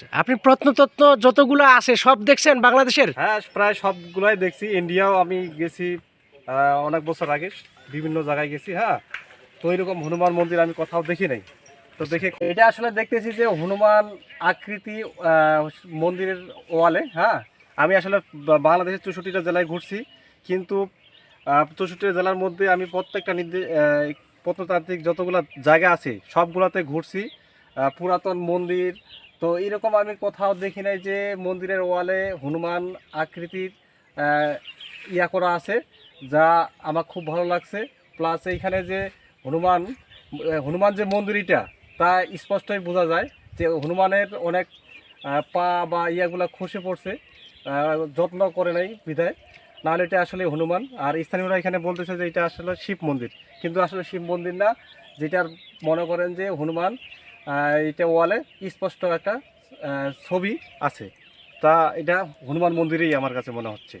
আচ্ছা আপনি প্রত্নতত্ত্ব যতগুলো আছে সব দেখছেন বাংলাদেশের? হ্যাঁ প্রায় সবগুলাই দেখছি। ইন্ডিয়াও আমি গেছি অনেক বছর আগে বিভিন্ন জায়গায় গেছি হ্যাঁ। তো এরকম হনুমান মন্দির আমি কোথাও দেখি নাই। তো দেখে এটা আসলে দেখতেছি যে হনুমান আকৃতি মন্দিরের ওয়ালে হ্যাঁ। আমি আসলে বাংলাদেশের চৌষট্টিটা জেলায় ঘুরছি কিন্তু চৌষট্টি জেলার মধ্যে আমি প্রত্যেকটা নির্দে আহ, প্রত্নতান্ত্রিক যতগুলো জায়গা আছে সবগুলোতে ঘুরছি। পুরাতন মন্দির তো এরকম আমি কোথাও দেখি নাই যে মন্দিরের ওয়ালে হনুমান আকৃতির ইয়া করা আছে, যা আমার খুব ভালো লাগছে। প্লাস এইখানে যে হনুমান হনুমান যে মন্দিরটা, তা স্পষ্টই বোঝা যায় যে হনুমানের অনেক পা বা ইয়াগুলা খসে পড়ছে যত্ন করে নাই বিধায়। নাহলে এটা আসলে হনুমান। আর স্থানীয়রা এখানে বলতেছে যে এটা আসলে শিব মন্দির। কিন্তু আসলে শিব মন্দির না, যেটার মনে করেন যে হনুমান এটা ওয়ালে স্পষ্ট একটা ছবি আছে। তা এটা হনুমান মন্দিরেই আমার কাছে মনে হচ্ছে।